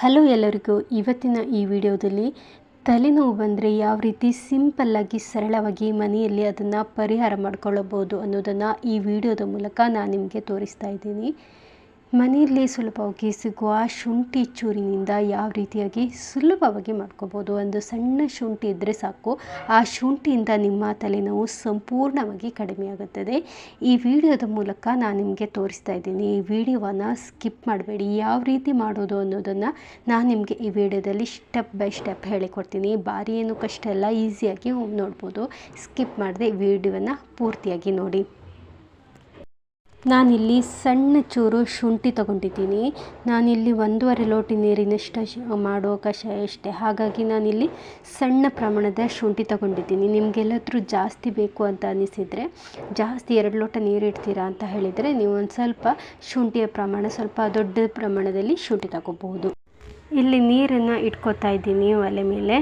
Hello ಎಲ್ಲರಿಗೂ, ಇವತ್ತಿನ ಈ ವಿಡಿಯೋದಲ್ಲಿ ತಲೆನೋವು ಬಂದರೆ ಯಾವ ರೀತಿ ಸಿಂಪಲ್ಲಾಗಿ ಸರಳವಾಗಿ ಮನೆಯಲ್ಲಿ ಅದನ್ನು ಪರಿಹಾರ ಮಾಡ್ಕೊಳ್ಳಬಹುದು ಅನ್ನೋದನ್ನು ಈ ವಿಡಿಯೋದ ಮೂಲಕ ನಾನು ನಿಮಗೆ ತೋರಿಸ್ತಾ ಇದ್ದೀನಿ. ಮನೆಯಲ್ಲಿ ಸುಲಭವಾಗಿ ಸಿಗುವ ಶುಂಠಿ ಚೂರಿನಿಂದ ಯಾವ ರೀತಿಯಾಗಿ ಸುಲಭವಾಗಿ ಮಾಡ್ಕೋಬೋದು? ಒಂದು ಸಣ್ಣ ಶುಂಠಿ ಇದ್ದರೆ ಸಾಕು. ಆ ಶುಂಠಿಯಿಂದ ನಿಮ್ಮ ತಲೆನೋವು ಸಂಪೂರ್ಣವಾಗಿ ಕಡಿಮೆಯಾಗುತ್ತದೆ. ಈ ವಿಡಿಯೋದ ಮೂಲಕ ನಾನು ನಿಮಗೆ ತೋರಿಸ್ತಾ ಇದ್ದೀನಿ. ಈ ವಿಡಿಯೋವನ್ನು ಸ್ಕಿಪ್ ಮಾಡಬೇಡಿ. ಯಾವ ರೀತಿ ಮಾಡೋದು ಅನ್ನೋದನ್ನು ನಾನು ನಿಮಗೆ ಈ ವಿಡಿಯೋದಲ್ಲಿ ಸ್ಟೆಪ್ ಬೈ ಸ್ಟೆಪ್ ಹೇಳಿಕೊಡ್ತೀನಿ. ಭಾರಿ ಏನು ಕಷ್ಟ ಎಲ್ಲ ಈಸಿಯಾಗಿ ನೋಡ್ಬೋದು. ಸ್ಕಿಪ್ ಮಾಡದೆ ವಿಡಿಯೋವನ್ನು ಪೂರ್ತಿಯಾಗಿ ನೋಡಿ. ನಾನಿಲ್ಲಿ ಸಣ್ಣ ಚೂರು ಶುಂಠಿ ತಗೊಂಡಿದ್ದೀನಿ. ನಾನಿಲ್ಲಿ ಒಂದೂವರೆ ಲೋಟ ನೀರಿನಷ್ಟು ಮಾಡೋ ಕಷಾಯ ಅಷ್ಟೇ. ಹಾಗಾಗಿ ನಾನಿಲ್ಲಿ ಸಣ್ಣ ಪ್ರಮಾಣದ ಶುಂಠಿ ತಗೊಂಡಿದ್ದೀನಿ. ನಿಮಗೆಲ್ಲಾದರೂ ಜಾಸ್ತಿ ಬೇಕು ಅಂತ ಅನಿಸಿದರೆ, ಜಾಸ್ತಿ ಎರಡು ಲೋಟ ನೀರು ಇಡ್ತೀರಾ ಅಂತ ಹೇಳಿದರೆ ನೀವು ಒಂದು ಸ್ವಲ್ಪ ಶುಂಠಿಯ ಪ್ರಮಾಣ, ಸ್ವಲ್ಪ ದೊಡ್ಡ ಪ್ರಮಾಣದಲ್ಲಿ ಶುಂಠಿ ತಗೋಬಹುದು. ಇಲ್ಲಿ ನೀರನ್ನು ಇಟ್ಕೋತಾ ಇದ್ದೀನಿ ಒಲೆ ಮೇಲೆ.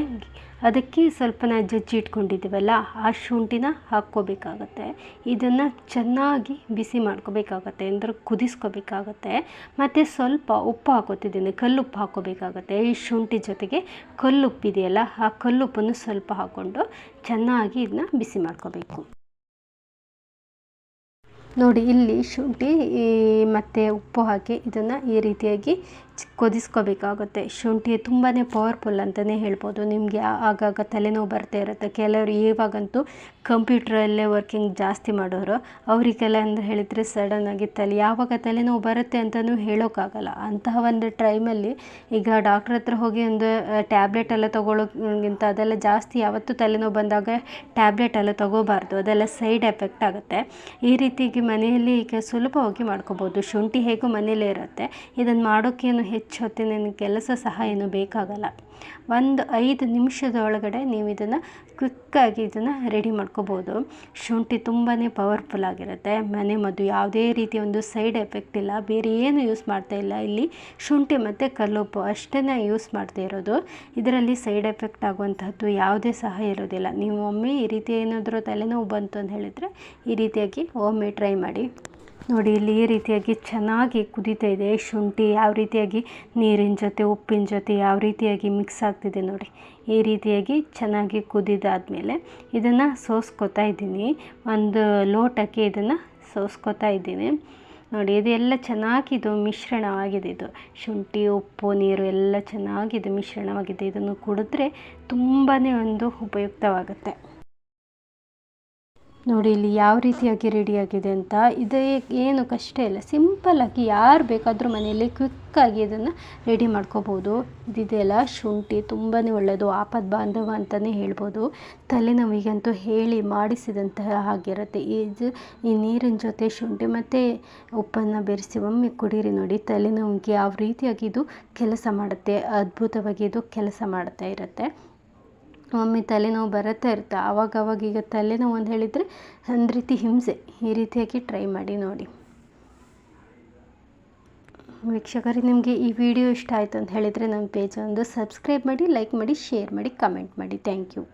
ಅದಕ್ಕೆ ಸ್ವಲ್ಪ ಜಜ್ಜಿ ಇಟ್ಕೊಂಡಿದ್ದೀವಲ್ಲ, ಆ ಶುಂಠಿನ ಹಾಕ್ಕೋಬೇಕಾಗತ್ತೆ. ಇದನ್ನು ಚೆನ್ನಾಗಿ ಬಿಸಿ ಮಾಡ್ಕೋಬೇಕಾಗತ್ತೆ, ಅಂದರೆ ಕುದಿಸ್ಕೋಬೇಕಾಗತ್ತೆ. ಮತ್ತು ಸ್ವಲ್ಪ ಉಪ್ಪು ಹಾಕೋತಿದ್ದೀನಿ, ಕಲ್ಲುಪ್ಪು ಹಾಕ್ಕೋಬೇಕಾಗತ್ತೆ. ಈ ಶುಂಠಿ ಜೊತೆಗೆ ಕಲ್ಲುಪ್ಪಿದೆಯಲ್ಲ, ಆ ಕಲ್ಲುಪ್ಪನ್ನು ಸ್ವಲ್ಪ ಹಾಕ್ಕೊಂಡು ಚೆನ್ನಾಗಿ ಇದನ್ನ ಬಿಸಿ ಮಾಡ್ಕೋಬೇಕು. ನೋಡಿ, ಇಲ್ಲಿ ಶುಂಠಿ ಮತ್ತು ಉಪ್ಪು ಹಾಕಿ ಇದನ್ನು ಈ ರೀತಿಯಾಗಿ ಕುದಿಸ್ಕೋಬೇಕಾಗುತ್ತೆ. ಶುಂಠಿ ತುಂಬಾ ಪವರ್ಫುಲ್ ಅಂತಲೇ ಹೇಳ್ಬೋದು. ನಿಮಗೆ ಆಗಾಗ ತಲೆನೋವು ಬರ್ತಾ ಇರುತ್ತೆ. ಕೆಲವರು ಇವಾಗಂತೂ ಕಂಪ್ಯೂಟ್ರಲ್ಲೇ ವರ್ಕಿಂಗ್ ಜಾಸ್ತಿ ಮಾಡೋರು. ಅವರಿಗೆಲ್ಲ ಅಂದರೆ ಹೇಳಿದರೆ ಸಡನ್ನಾಗಿ ತಲೆ, ಯಾವಾಗ ತಲೆನೋವು ಬರುತ್ತೆ ಅಂತಲೂ ಹೇಳೋಕ್ಕಾಗಲ್ಲ. ಅಂತಹ ಒಂದು ಟೈಮಲ್ಲಿ ಈಗ ಡಾಕ್ಟ್ರ್ ಹತ್ರ ಹೋಗಿ ಒಂದು ಟ್ಯಾಬ್ಲೆಟ್ ಎಲ್ಲ ತೊಗೊಳ್ಳೋಕ್ಕಿಂತ ಅದೆಲ್ಲ ಜಾಸ್ತಿ ಯಾವತ್ತೂ ತಲೆನೋವು ಬಂದಾಗ ಟ್ಯಾಬ್ಲೆಟ್ ಎಲ್ಲ ತೊಗೋಬಾರ್ದು. ಅದೆಲ್ಲ ಸೈಡ್ ಎಫೆಕ್ಟ್ ಆಗುತ್ತೆ. ಈ ರೀತಿಯಾಗಿ ಮನೆಯಲ್ಲಿ ಈಗ ಸುಲಭವಾಗಿ ಮಾಡ್ಕೋಬೋದು. ಶುಂಠಿ ಹೇಗೂ ಮನೆಯಲ್ಲೇ ಇರುತ್ತೆ. ಇದನ್ನು ಮಾಡೋಕ್ಕೇನು ಹೆಚ್ಚು ಹೊತ್ತಿನ ಕೆಲಸ ಸಹ ಏನು ಬೇಕಾಗಲ್ಲ. ಒಂದು ಐದು ನಿಮಿಷದೊಳಗಡೆ ನೀವು ಇದನ್ನು ಕ್ವಿಕ್ಕಾಗಿ ಇದನ್ನು ರೆಡಿ ಮಾಡ್ಕೋಬೋದು. ಶುಂಠಿ ತುಂಬಾ ಪವರ್ಫುಲ್ ಆಗಿರುತ್ತೆ. ಮನೆ ಮದ್ದು ಯಾವುದೇ ರೀತಿಯ ಒಂದು ಸೈಡ್ ಎಫೆಕ್ಟ್ ಇಲ್ಲ. ಬೇರೆ ಏನು ಯೂಸ್ ಮಾಡ್ತಾ ಇಲ್ಲ. ಇಲ್ಲಿ ಶುಂಠಿ ಮತ್ತು ಕಲ್ಲುಪ್ಪು ಅಷ್ಟೇ ಯೂಸ್ ಮಾಡ್ತಾ ಇರೋದು. ಇದರಲ್ಲಿ ಸೈಡ್ ಎಫೆಕ್ಟ್ ಆಗುವಂತಹದ್ದು ಯಾವುದೇ ಸಹ ಇರೋದಿಲ್ಲ. ನೀವು ಒಮ್ಮೆ ಈ ರೀತಿ ಏನಾದರೂ ತಲೆನೋವು ಬಂತು ಅಂತ ಹೇಳಿದರೆ ಈ ರೀತಿಯಾಗಿ ಒಮ್ಮೆ ಟ್ರೈ ಮಾಡಿ. ನೋಡಿ, ಇಲ್ಲಿ ಈ ರೀತಿಯಾಗಿ ಚೆನ್ನಾಗಿ ಕುದೀತಾ ಇದೆ. ಶುಂಠಿ ಯಾವ ರೀತಿಯಾಗಿ, ನೀರಿನ ಜೊತೆ, ಉಪ್ಪಿನ ಜೊತೆ ಯಾವ ರೀತಿಯಾಗಿ ಮಿಕ್ಸ್ ಆಗ್ತಿದೆ ನೋಡಿ. ಈ ರೀತಿಯಾಗಿ ಚೆನ್ನಾಗಿ ಕುದಿದಾದಮೇಲೆ ಇದನ್ನು ಸೋಸ್ಕೊತಾ ಇದ್ದೀನಿ. ಒಂದು ಲೋಟಕ್ಕೆ ಇದನ್ನು ಸೋಸ್ಕೊತಾ ಇದ್ದೀನಿ. ನೋಡಿ ಇದೆಲ್ಲ ಚೆನ್ನಾಗಿದು ಮಿಶ್ರಣವಾಗಿದೆ ಇದು. ಶುಂಠಿ, ಉಪ್ಪು, ನೀರು ಎಲ್ಲ ಚೆನ್ನಾಗಿದೆ ಮಿಶ್ರಣವಾಗಿದೆ. ಇದನ್ನು ಕುಡಿದ್ರೆ ತುಂಬಾ ಒಂದು ಉಪಯುಕ್ತವಾಗುತ್ತೆ. ನೋಡಿ, ಇಲ್ಲಿ ಯಾವ ರೀತಿಯಾಗಿ ರೆಡಿಯಾಗಿದೆ ಅಂತ. ಇದೇ ಏನು ಕಷ್ಟ ಇಲ್ಲ. ಸಿಂಪಲ್ಲಾಗಿ ಯಾರು ಬೇಕಾದರೂ ಮನೆಯಲ್ಲಿ ಕ್ವಿಕ್ಕಾಗಿ ಇದನ್ನು ರೆಡಿ ಮಾಡ್ಕೋಬೋದು. ಇದೆಲ್ಲ ಶುಂಠಿ ತುಂಬಾ ಒಳ್ಳೆಯದು ಆಪದ ಬಾಂಧವ ಅಂತಲೇ ಹೇಳ್ಬೋದು. ತಲೆನೋವಿಗಂತೂ ಹೇಳಿ ಮಾಡಿಸಿದಂತಹ ಹಾಗಿರುತ್ತೆ. ಇದು ಈ ನೀರಿನ ಜೊತೆ ಶುಂಠಿ ಮತ್ತು ಉಪ್ಪನ್ನು ಬೆರೆಸಿ ಒಮ್ಮೆ ಕುಡೀರಿ ನೋಡಿ, ತಲೆನೋವಿಗೆ ಯಾವ ರೀತಿಯಾಗಿ ಇದು ಕೆಲಸ ಮಾಡುತ್ತೆ, ಅದ್ಭುತವಾಗಿ ಇದು ಕೆಲಸ ಮಾಡ್ತಾ ಇರುತ್ತೆ. ಒಮ್ಮೆ ತಲೆನೋವು ಬರುತ್ತಾ ಇರುತ್ತೆ ಆವಾಗ ಅವಾಗ ಈಗ ತಲೆನೋವು ಅಂತ ಹೇಳಿದರೆ ಒಂದು ರೀತಿ ಹಿಂಸೆ, ಈ ರೀತಿಯಾಗಿ ಟ್ರೈ ಮಾಡಿ ನೋಡಿ. ವೀಕ್ಷಕರೇ, ನಿಮಗೆ ಈ ವಿಡಿಯೋ ಇಷ್ಟ ಆಯಿತು ಅಂತ ಹೇಳಿದರೆ ನಮ್ಮ ಪೇಜ್ ಒಂದು ಸಬ್ಸ್ಕ್ರೈಬ್ ಮಾಡಿ ಲೈಕ್ ಮಾಡಿ ಶೇರ್ ಮಾಡಿ ಕಮೆಂಟ್ ಮಾಡಿ. Thank you